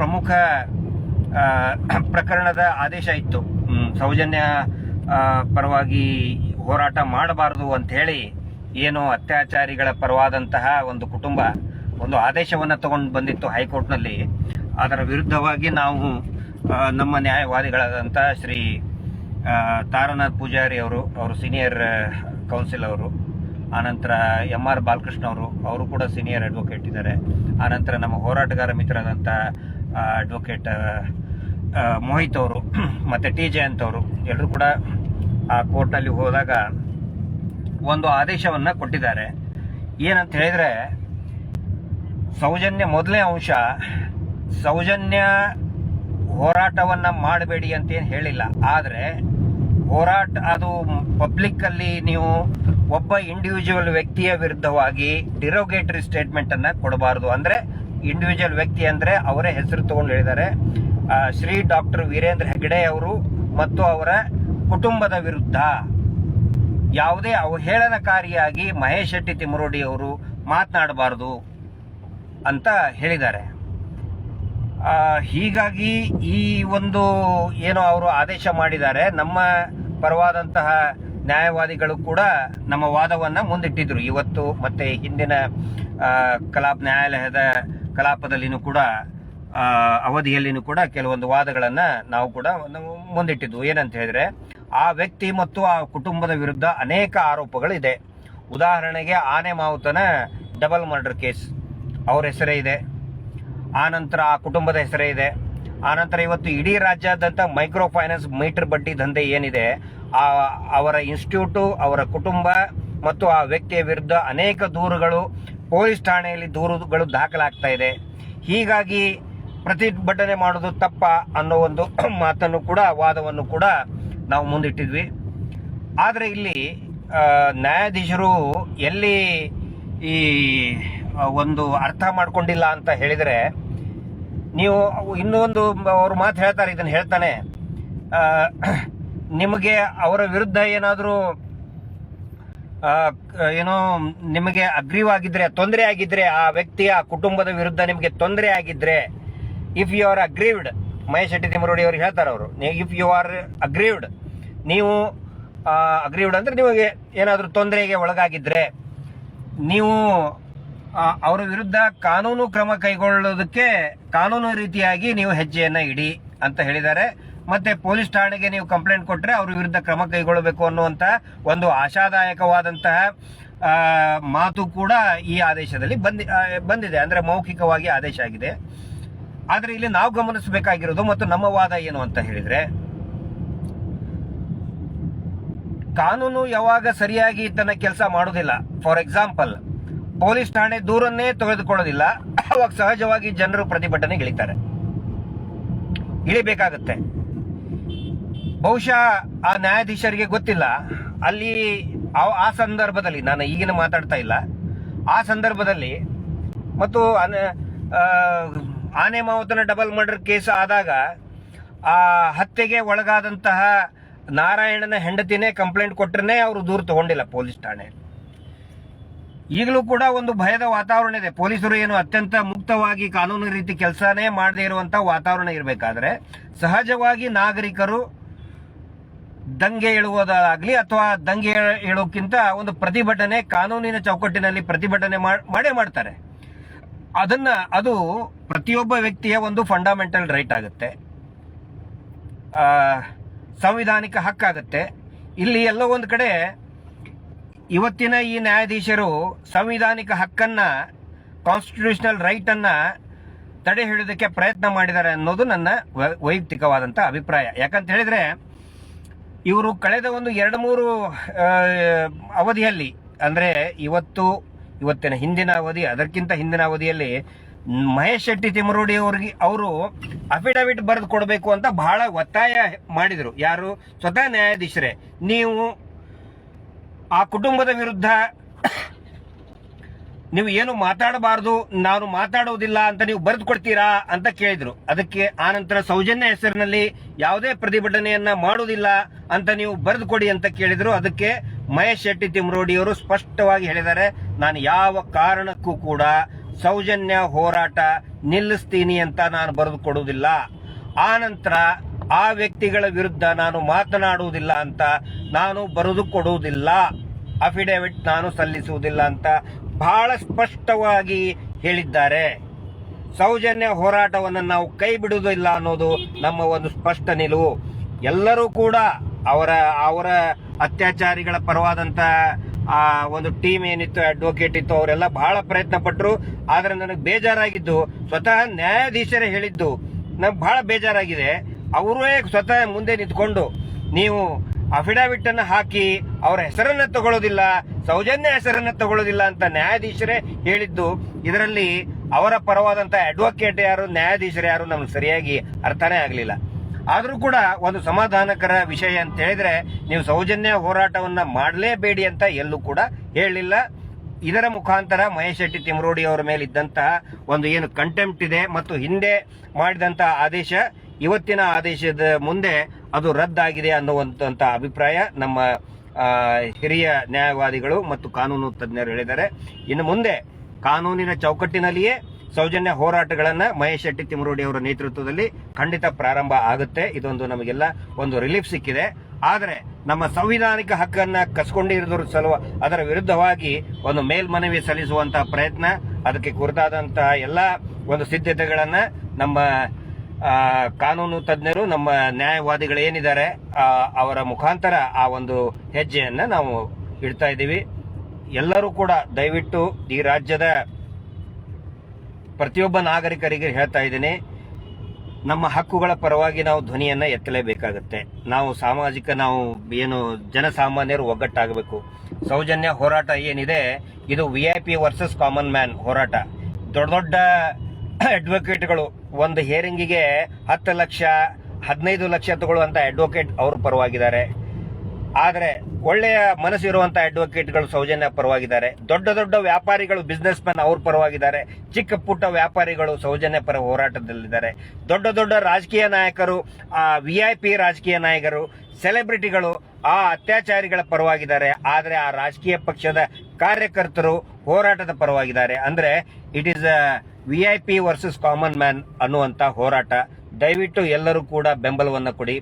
ಪ್ರಮುಖ ಪ್ರಕರಣದ ಆದೇಶ ಇತ್ತು. ಸೌಜನ್ಯ ಪರವಾಗಿ ಹೋರಾಟ ಮಾಡಬಾರದು ಅಂತ ಹೇಳಿ ಏನು ಅತ್ಯಾಚಾರಿಗಳ ಪರವಾದಂತಹ ಒಂದು ಕುಟುಂಬ ಒಂದು ಆದೇಶವನ್ನು ತಗೊಂಡು ಬಂದಿತ್ತು ಹೈಕೋರ್ಟ್ನಲ್ಲಿ. ಅದರ ವಿರುದ್ಧವಾಗಿ ನಾವು ನಮ್ಮ ನ್ಯಾಯವಾದಿಗಳಾದಂಥ ಶ್ರೀ ತಾರನಾಥ್ ಪೂಜಾರಿ ಅವರು ಅವರು ಸೀನಿಯರ್ ಕೌನ್ಸಿಲ್ ಅವರು ಆನಂತರ ಎಂ ಆರ್ ಬಾಲಕೃಷ್ಣ ಅವರು ಅವರು ಕೂಡ ಸೀನಿಯರ್ ಅಡ್ವೊಕೇಟ್ ಇದ್ದಾರೆ. ಆನಂತರ ನಮ್ಮ ಹೋರಾಟಗಾರ ಮಿತ್ರರಾದಂಥ ಅಡ್ವೊಕೇಟ್ ಮೋಹಿತ್ ಅವರು, ಮತ್ತು ಟಿ ಜಯಂತ್ ಅವರು ಎಲ್ಲರೂ ಕೂಡ ಆ ಕೋರ್ಟಲ್ಲಿ ಹೋದಾಗ ಒಂದು ಆದೇಶವನ್ನು ಕೊಟ್ಟಿದ್ದಾರೆ. ಏನಂತ ಹೇಳಿದರೆ, ಸೌಜನ್ಯ ಮೊದಲನೇ ಅಂಶ, ಸೌಜನ್ಯ ಹೋರಾಟವನ್ನು ಮಾಡಬೇಡಿ ಅಂತೇನು ಹೇಳಿಲ್ಲ. ಆದರೆ ಹೋರಾಟ, ಅದು ಪಬ್ಲಿಕ್ ಅಲ್ಲಿ ನೀವು ಒಬ್ಬ ಇಂಡಿವಿಜುವಲ್ ವ್ಯಕ್ತಿಯ ವಿರುದ್ಧವಾಗಿ ಡಿರೋಗೇಟರಿ ಸ್ಟೇಟ್ಮೆಂಟ್ ಅನ್ನ ಕೊಡಬಾರದು. ಅಂದ್ರೆ ಇಂಡಿವಿಜುವಲ್ ವ್ಯಕ್ತಿ ಅಂದ್ರೆ ಅವರೇ ಹೆಸರು ತಗೊಂಡು ಹೇಳಿದ್ದಾರೆ. ಶ್ರೀ ಡಾಕ್ಟರ್ ವೀರೇಂದ್ರ ಹೆಗಡೆ ಅವರು ಮತ್ತು ಅವರ ಕುಟುಂಬದ ವಿರುದ್ಧ ಯಾವುದೇ ಅವಹೇಳನಕಾರಿಯಾಗಿ ಮಹೇಶ್ ಶೆಟ್ಟಿ ತಿಮರೋಡಿ ಅವರು ಮಾತನಾಡಬಾರದು ಅಂತ ಹೇಳಿದ್ದಾರೆ. ಹೀಗಾಗಿ ಈ ಒಂದು ಏನು ಅವರು ಆದೇಶ ಮಾಡಿದ್ದಾರೆ, ನಮ್ಮ ಪರವಾದಂತಹ ನ್ಯಾಯವಾದಿಗಳು ಕೂಡ ನಮ್ಮ ವಾದವನ್ನು ಮುಂದಿಟ್ಟಿದ್ರು. ಇವತ್ತು ಮತ್ತೆ ಹಿಂದಿನ ಕಲಾಪ ನ್ಯಾಯಾಲಯದ ಕಲಾಪದಲ್ಲಿನೂ ಕೂಡ ಅವಧಿಯಲ್ಲಿನೂ ಕೂಡ ಕೆಲವೊಂದು ವಾದಗಳನ್ನು ನಾವು ಕೂಡ ಮುಂದಿಟ್ಟಿದ್ವು. ಏನಂತ ಹೇಳಿದ್ರೆ, ಆ ವ್ಯಕ್ತಿ ಮತ್ತು ಆ ಕುಟುಂಬದ ವಿರುದ್ಧ ಅನೇಕ ಆರೋಪಗಳಿದೆ. ಉದಾಹರಣೆಗೆ ಆನೆ ಮಾವುತನ ಡಬಲ್ ಮರ್ಡರ್ ಕೇಸ್ ಅವರ ಹೆಸರೇ ಇದೆ. ಆನಂತರ ಆ ಕುಟುಂಬದ ಹೆಸರೇ ಇದೆ. ಆನಂತರ ಇವತ್ತು ಇಡೀ ರಾಜ್ಯಾದ್ಯಂತ ಮೈಕ್ರೋ ಫೈನಾನ್ಸ್ ಮೀಟರ್ ಬಡ್ಡಿ ದಂಧೆ ಏನಿದೆ, ಆ, ಅವರ ಇನ್ಸ್ಟಿಟ್ಯೂಟು, ಅವರ ಕುಟುಂಬ ಮತ್ತು ಆ ವ್ಯಕ್ತಿಯ ವಿರುದ್ಧ ಅನೇಕ ದೂರುಗಳು, ಪೊಲೀಸ್ ಠಾಣೆಯಲ್ಲಿ ದೂರುಗಳು ದಾಖಲಾಗ್ತಾ ಇದೆ. ಹೀಗಾಗಿ ಪ್ರತಿಭಟನೆ ಮಾಡೋದು ತಪ್ಪ ಅನ್ನೋ ಒಂದು ಮಾತನ್ನು ಕೂಡ, ವಾದವನ್ನು ಕೂಡ ನಾವು ಮುಂದಿಟ್ಟಿದ್ವಿ. ಆದರೆ ಇಲ್ಲಿ ನ್ಯಾಯಾಧೀಶರು ಎಲ್ಲಿ ಈ ಒಂದು ಅರ್ಥ ಮಾಡಿಕೊಂಡಿಲ್ಲ ಅಂತ ಹೇಳಿದರೆ ನೀವು ಇನ್ನೊಂದು ಅವರು ಮಾತು ಹೇಳ್ತಾರೆ, ಇದನ್ನು ಹೇಳ್ತಾನೆ. ನಿಮಗೆ ಅವರ ವಿರುದ್ಧ ಏನಾದರೂ ಏನೋ ನಿಮಗೆ ಅಗ್ರೀವಾಗಿದ್ರೆ ತೊಂದರೆ ಆಗಿದ್ರೆ ಆ ವ್ಯಕ್ತಿಯ ಕುಟುಂಬದ ವಿರುದ್ಧ ನಿಮಗೆ ತೊಂದರೆ ಆಗಿದ್ರೆ if you are aggrieved Mahesh Shetty Thimmarodi ಅವರು ಹೇಳ್ತಾರೆ ಅವರು ಇಫ್ ಯು ಆರ್ ಅಗ್ರೀವ್ಡ್ ನೀವು ಅಗ್ರೀವ್ಡ್ ಅಂದ್ರೆ ನಿಮಗೆ ಏನಾದರೂ ತೊಂದರೆಗೆ ಒಳಗಾಗಿದ್ರೆ, ನೀವು ಅವರ ವಿರುದ್ಧ ಕಾನೂನು ಕ್ರಮ ಕೈಗೊಳ್ಳೋದಕ್ಕೆ ಕಾನೂನು ರೀತಿಯಾಗಿ ನೀವು ಹೆಜ್ಜೆಯನ್ನ ಇಡಿ ಅಂತ ಹೇಳಿದ್ದಾರೆ. ಮತ್ತೆ ಪೊಲೀಸ್ ಠಾಣೆಗೆ ನೀವು ಕಂಪ್ಲೇಂಟ್ ಕೊಟ್ಟರೆ ಅವ್ರ ವಿರುದ್ಧ ಕ್ರಮ ಕೈಗೊಳ್ಳಬೇಕು ಅನ್ನುವಂತ ಒಂದು ಆಶಾದಾಯಕವಾದಂತಹ ಮಾತು ಕೂಡ ಈ ಆದೇಶದಲ್ಲಿ ಬಂದಿ ಬಂದಿದೆ. ಅಂದ್ರೆ ಮೌಖಿಕವಾಗಿ ಆದೇಶ ಆಗಿದೆ. ಆದರೆ ಇಲ್ಲಿ ನಾವು ಗಮನಿಸಬೇಕಾಗಿರೋದು ಮತ್ತು ನಮ್ಮ ವಾದ ಏನು ಅಂತ ಹೇಳಿದ್ರೆ, ಕಾನೂನು ಯಾವಾಗ ಸರಿಯಾಗಿ ತನ್ನ ಕೆಲಸ ಮಾಡೋದಿಲ್ಲ. ಫಾರ್ ಎಕ್ಸಾಂಪಲ್ ಪೊಲೀಸ್ ಠಾಣೆ ದೂರನ್ನೇ ತೆಗೆದುಕೊಳ್ಳೋದಿಲ್ಲ. ಅವಾಗ ಸಹಜವಾಗಿ ಜನರು ಪ್ರತಿಭಟನೆ ಇಳಿತಾರೆ ಇಳಿಬೇಕಾಗತ್ತೆ. ಬಹುಶಃ ಆ ನ್ಯಾಯಾಧೀಶರಿಗೆ ಗೊತ್ತಿಲ್ಲ. ಅಲ್ಲಿ ಆ- ಸಂದರ್ಭದಲ್ಲಿ, ನಾನು ಈಗಿನ ಮಾತಾಡ್ತಾ ಇಲ್ಲ. ಆ ಸಂದರ್ಭದಲ್ಲಿ ಮತ್ತು ಆನೆ ಮಾವುತನ ಡಬಲ್ ಮರ್ಡರ್ ಕೇಸ್ ಆದಾಗ, ಆ ಹತ್ಯೆಗೆ ಒಳಗಾದಂತಹ ನಾರಾಯಣನ ಹೆಂಡತಿನೇ ಕಂಪ್ಲೇಂಟ್ ಕೊಟ್ಟರೆ ಅವರು ದೂರು ತಗೊಂಡಿಲ್ಲ ಪೊಲೀಸ್ ಠಾಣೆ ಈಗಲೂ ಕೂಡ ಒಂದು ಭಯದ ವಾತಾವರಣ ಇದೆ. ಪೊಲೀಸರು ಏನು ಅತ್ಯಂತ ಮುಕ್ತವಾಗಿ ಕಾನೂನು ರೀತಿ ಕೆಲಸನೇ ಮಾಡದೇ ಇರುವಂತ ವಾತಾವರಣ ಇರಬೇಕಾದ್ರೆ ಸಹಜವಾಗಿ ನಾಗರಿಕರು ದಂಗೆ ಹೇಳುವುದಾಗ್ಲಿ ಅಥವಾ ದಂಗೆ ಹೇಳೋಕ್ಕಿಂತ ಒಂದು ಪ್ರತಿಭಟನೆ, ಕಾನೂನಿನ ಚೌಕಟ್ಟಿನಲ್ಲಿ ಪ್ರತಿಭಟನೆ ಮಾಡ್- ಮಾಡೇ ಮಾಡ್ತಾರೆ. ಅದನ್ನ, ಅದು ಪ್ರತಿಯೊಬ್ಬ ವ್ಯಕ್ತಿಯ ಒಂದು ಫಂಡಮೆಂಟಲ್ ರೈಟ್ ಆಗುತ್ತೆ. ಸಂವಿಧಾನಿಕ ಹಕ್ಕಾಗುತ್ತೆ. ಇಲ್ಲಿ ಎಲ್ಲೋ ಒಂದು ಕಡೆ ಇವತ್ತಿನ ಈ ನ್ಯಾಯಾಧೀಶರು ಸಂವಿಧಾನಿಕ ಹಕ್ಕನ್ನ ಕಾನ್ಸ್ಟಿಟ್ಯೂಷನಲ್ ರೈಟ್ ಅನ್ನ ತಡೆ ಹಿಡಿಯೋದಕ್ಕೆ ಪ್ರಯತ್ನ ಮಾಡಿದ್ದಾರೆ ಅನ್ನೋದು ನನ್ನ ವೈ- ವೈಯಕ್ತಿಕವಾದಂತ ಅಭಿಪ್ರಾಯ. ಯಾಕಂತ ಹೇಳಿದ್ರೆ, ಇವರು ಕಳೆದ ಒಂದು ಎರಡು ಮೂರು ಅವಧಿಯಲ್ಲಿ, ಅಂದ್ರೆ ಇವತ್ತು, ಇವತ್ತಿನ ಹಿಂದಿನ ಅವಧಿ, ಅದಕ್ಕಿಂತ ಹಿಂದಿನ ಅವಧಿಯಲ್ಲಿ ಮಹೇಶ್ ಶೆಟ್ಟಿ ತಿಮರೋಡಿ ಅವರಿಗೆ, ಅವರು ಅಫಿಡವಿಟ್ ಬರೆದು ಕೊಡಬೇಕು ಅಂತ ಬಹಳ ಒತ್ತಾಯ ಮಾಡಿದರು. ಯಾರು? ಸ್ವತಃ ನ್ಯಾಯಾಧೀಶರೇ. ನೀವು ಆ ಕುಟುಂಬದ ವಿರುದ್ಧ ನೀವು ಏನು ಮಾತಾಡಬಾರದು, ನಾನು ಮಾತಾಡುವುದಿಲ್ಲ ಅಂತ ನೀವು ಬರೆದು ಕೊಡ್ತೀರಾ ಅಂತ ಕೇಳಿದ್ರು. ಅದಕ್ಕೆ ಆನಂತರ ಸೌಜನ್ಯ ಹೆಸರಿನಲ್ಲಿ ಯಾವುದೇ ಪ್ರತಿಭಟನೆಯನ್ನ ಮಾಡುವುದಿಲ್ಲ ಅಂತ ನೀವು ಬರೆದು ಕೊಡಿ ಅಂತ ಕೇಳಿದ್ರು. ಅದಕ್ಕೆ ಮಹೇಶ್ ಶೆಟ್ಟಿ ತಿಮ್ರೋಡಿ ಅವರು ಸ್ಪಷ್ಟವಾಗಿ ಹೇಳಿದ್ದಾರೆ, ನಾನು ಯಾವ ಕಾರಣಕ್ಕೂ ಕೂಡ ಸೌಜನ್ಯ ಹೋರಾಟ ನಿಲ್ಲಿಸ್ತೀನಿ ಅಂತ ನಾನು ಬರೆದು ಕೊಡುವುದಿಲ್ಲ. ಆ ನಂತರ ಆ ವ್ಯಕ್ತಿಗಳ ವಿರುದ್ಧ ನಾನು ಮಾತನಾಡುವುದಿಲ್ಲ ಅಂತ ನಾನು ಬರೆದು ಕೊಡುವುದಿಲ್ಲ. ಅಫಿಡೇವಿಟ್ ನಾನು ಸಲ್ಲಿಸುವುದಿಲ್ಲ ಅಂತ ಬಹಳ ಸ್ಪಷ್ಟವಾಗಿ ಹೇಳಿದ್ದಾರೆ. ಸೌಜನ್ಯ ಹೋರಾಟವನ್ನು ನಾವು ಕೈ ಬಿಡುವುದಿಲ್ಲ ಅನ್ನೋದು ನಮ್ಮ ಒಂದು ಸ್ಪಷ್ಟ ನಿಲುವು. ಎಲ್ಲರೂ ಕೂಡ ಅವರ ಅವರ ಅತ್ಯಾಚಾರಿಗಳ ಪರವಾದಂತ ಆ, ಒಂದು ಟೀಮ್ ಏನಿತ್ತು ಅಡ್ವೊಕೇಟ್ ಇತ್ತು, ಅವರೆಲ್ಲ ಬಹಳ ಪ್ರಯತ್ನ ಪಟ್ಟರು ಆದ್ರೆ ನನಗೆ ಬೇಜಾರಾಗಿದ್ದು, ಸ್ವತಃ ನ್ಯಾಯಾಧೀಶರೇ ಹೇಳಿದ್ದು, ನಂಗೆ ಬಹಳ ಬೇಜಾರಾಗಿದೆ. ಅವರೇ ಸ್ವತಃ ಮುಂದೆ ನಿಂತ್ಕೊಂಡು ನೀವು ಅಫಿಡಾವಿಟ್ ಅನ್ನು ಹಾಕಿ ಅವರ ಹೆಸರನ್ನ ತಗೊಳ್ಳೋದಿಲ್ಲ, ಸೌಜನ್ಯ ಹೆಸರನ್ನ ತಗೊಳ್ಳೋದಿಲ್ಲ ಅಂತ ನ್ಯಾಯಾಧೀಶರೇ ಹೇಳಿದ್ದು, ಇದರಲ್ಲಿ ಅವರ ಪರವಾದಂತ ಅಡ್ವೊಕೇಟ್ ಯಾರು, ನ್ಯಾಯಾಧೀಶರು ಯಾರು ನಮ್ಗೆ ಸರಿಯಾಗಿ ಅರ್ಥನೇ ಆಗಲಿಲ್ಲ. ಆದರೂ ಕೂಡ ಒಂದು ಸಮಾಧಾನಕರ ವಿಷಯ ಅಂತ ಹೇಳಿದ್ರೆ, ನೀವು ಸೌಜನ್ಯ ಹೋರಾಟವನ್ನ ಮಾಡಲೇಬೇಡಿ ಅಂತ ಎಲ್ಲೂ ಕೂಡ ಹೇಳಲಿಲ್ಲ ಇದರ ಮುಖಾಂತರ ಮಹೇಶ್ ಶೆಟ್ಟಿ ತಿಮರೋಡಿ ಅವರ ಮೇಲೆ ಇದ್ದಂತಹ ಒಂದು ಏನು ಕಂಟೆಂಪ್ಟ್ ಇದೆ ಮತ್ತು ಹಿಂದೆ ಮಾಡಿದಂತಹ ಆದೇಶ ಇವತ್ತಿನ ಆದೇಶದ ಮುಂದೆ ಅದು ರದ್ದಾಗಿದೆ ಅನ್ನುವಂತ ಅಭಿಪ್ರಾಯ ನಮ್ಮ ಹಿರಿಯ ನ್ಯಾಯವಾದಿಗಳು ಮತ್ತು ಕಾನೂನು ತಜ್ಞರು ಹೇಳಿದ್ದಾರೆ. ಇನ್ನು ಮುಂದೆ ಕಾನೂನಿನ ಚೌಕಟ್ಟಿನಲ್ಲಿಯೇ ಸೌಜನ್ಯ ಹೋರಾಟಗಳನ್ನು ಮಹೇಶ್ ಶೆಟ್ಟಿ ತಿಮರೋಡಿ ಅವರ ನೇತೃತ್ವದಲ್ಲಿ ಖಂಡಿತ ಪ್ರಾರಂಭ ಆಗುತ್ತೆ. ಇದೊಂದು ನಮಗೆಲ್ಲ ಒಂದು ರಿಲೀಫ್ ಸಿಕ್ಕಿದೆ. ಆದರೆ ನಮ್ಮ ಸಂವಿಧಾನಿಕ ಹಕ್ಕನ್ನ ಕಸ್ಕೊಂಡಿರೋದ್ರ ಸಲುವ ಅದರ ವಿರುದ್ಧವಾಗಿ ಒಂದು ಮೇಲ್ಮನವಿ ಸಲ್ಲಿಸುವಂತಹ ಪ್ರಯತ್ನ, ಅದಕ್ಕೆ ಕುರಿತಾದಂತಹ ಎಲ್ಲ ಒಂದು ಸಿದ್ಧತೆಗಳನ್ನು ನಮ್ಮ ಕಾನೂನು ತಜ್ಞರು ನಮ್ಮ ನ್ಯಾಯವಾದಿಗಳು ಏನಿದ್ದಾರೆ ಅವರ ಮುಖಾಂತರ ಆ ಒಂದು ಹೆಜ್ಜೆಯನ್ನು ನಾವು ಇಡ್ತಾ ಇದ್ದೀವಿ. ಎಲ್ಲರೂ ಕೂಡ ದಯವಿಟ್ಟು ಈ ರಾಜ್ಯದ ಪ್ರತಿಯೊಬ್ಬ ನಾಗರಿಕರಿಗೆ ಹೇಳ್ತಾ ಇದ್ದೀನಿ, ನಮ್ಮ ಹಕ್ಕುಗಳ ಪರವಾಗಿ ನಾವು ಧ್ವನಿಯನ್ನ ಎತ್ತಲೇಬೇಕಾಗತ್ತೆ. ನಾವು ಸಾಮಾಜಿಕ, ನಾವು ಏನು ಜನಸಾಮಾನ್ಯರು ಒಗ್ಗಟ್ಟಾಗಬೇಕು. ಸೌಜನ್ಯ ಹೋರಾಟ ಏನಿದೆ, ಇದು V I P versus common man ಹೋರಾಟ. ದೊಡ್ಡ ದೊಡ್ಡ ಅಡ್ವೊಕೇಟ್ಗಳು ಒಂದು ಹಿಯರಿಂಗಿಗೆ ಹತ್ತು ಲಕ್ಷ, ಹದಿನೈದು ಲಕ್ಷ ತಗೊಳ್ಳುವಂತ ಅಡ್ವೊಕೇಟ್ ಅವರು ಪರವಾಗಿದ್ದಾರೆ. ಆದರೆ ಒಳ್ಳೆಯ ಮನಸ್ಸಿರುವಂಥ ಅಡ್ವೊಕೇಟ್ಗಳು ಸೌಜನ್ಯ ಪರವಾಗಿದ್ದಾರೆ. ದೊಡ್ಡ ದೊಡ್ಡ ವ್ಯಾಪಾರಿಗಳು ಬಿಸ್ನೆಸ್ ಮ್ಯಾನ್ ಅವ್ರ ಪರವಾಗಿದ್ದಾರೆ. ಚಿಕ್ಕ ಪುಟ್ಟ ವ್ಯಾಪಾರಿಗಳು ಸೌಜನ್ಯ ಪರ ಹೋರಾಟದಲ್ಲಿದ್ದಾರೆ. ದೊಡ್ಡ ದೊಡ್ಡ ರಾಜಕೀಯ ನಾಯಕರು ವಿ ಐ ಪಿ ರಾಜಕೀಯ ನಾಯಕರು ಸೆಲೆಬ್ರಿಟಿಗಳು ಆ ಅತ್ಯಾಚಾರಿಗಳ ಪರವಾಗಿದ್ದಾರೆ. ಆದರೆ ಆ ರಾಜಕೀಯ ಪಕ್ಷದ ಕಾರ್ಯಕರ್ತರು ಹೋರಾಟದ ಪರವಾಗಿದ್ದಾರೆ. ಅಂದ್ರೆ it is V I P versus common man ಅನ್ನುವಂತ ಹೋರಾಟ. ದಯವಿಟ್ಟು ಎಲ್ಲರೂ ಕೂಡ ಬೆಂಬಲವನ್ನು ಕೊಡಿ.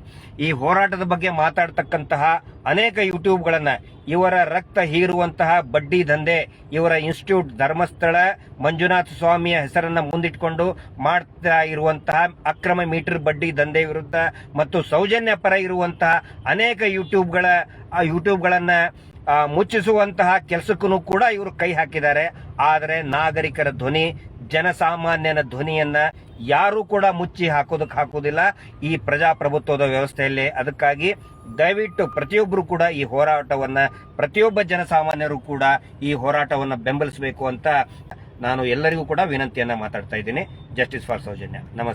ಈ ಹೋರಾಟದ ಬಗ್ಗೆ ಮಾತಾಡ್ತಕ್ಕಂತಹ ಅನೇಕ ಯೂಟ್ಯೂಬ್ಗಳನ್ನು, ಇವರ ರಕ್ತ ಹೀರುವಂತಹ ಬಡ್ಡಿ ದಂಧೆ, ಇವರ ಇನ್ಸ್ಟಿಟ್ಯೂಟ್ ಧರ್ಮಸ್ಥಳ, ಮಂಜುನಾಥ ಸ್ವಾಮಿಯ ಹೆಸರನ್ನ ಮುಂದಿಟ್ಕೊಂಡು ಮಾಡ್ತಾ ಇರುವಂತಹ ಅಕ್ರಮ ಮೀಟರ್ ಬಡ್ಡಿ ದಂಧೆ ವಿರುದ್ಧ ಮತ್ತು ಸೌಜನ್ಯ ಪರ ಇರುವಂತಹ ಅನೇಕ ಯೂಟ್ಯೂಬ್ಗಳ ಯೂಟ್ಯೂಬ್ಗಳನ್ನ ಮುಚ್ಚಿಸುವಂತಹ ಕೆಲಸಕ್ಕೂ ಕೂಡ ಇವರು ಕೈ ಹಾಕಿದ್ದಾರೆ. ಆದರೆ ನಾಗರಿಕರ ಧ್ವನಿ ಜನಸಾಮಾನ್ಯನ ಧ್ವನಿಯನ್ನ ಯಾರು ಕೂಡ ಮುಚ್ಚಿ ಹಾಕೋದಕ್ಕೆ ಹಾಕೋದಿಲ್ಲ. ಈ ಪ್ರಜಾಪ್ರಭುತ್ವದ ವ್ಯವಸ್ಥೆಯಲ್ಲಿ ಅದಕ್ಕಾಗಿ ದಯವಿಟ್ಟು ಪ್ರತಿಯೊಬ್ಬರು ಕೂಡ ಈ ಹೋರಾಟವನ್ನ, ಪ್ರತಿಯೊಬ್ಬ ಜನಸಾಮಾನ್ಯರು ಕೂಡ ಈ ಹೋರಾಟವನ್ನ ಬೆಂಬಲಿಸಬೇಕು ಅಂತ ನಾನು ಎಲ್ಲರಿಗೂ ಕೂಡ ವಿನಂತಿಯನ್ನ ಮಾತಾಡ್ತಾ ಇದ್ದೀನಿ. Justice for Soujanya. ನಮಸ್ತೆ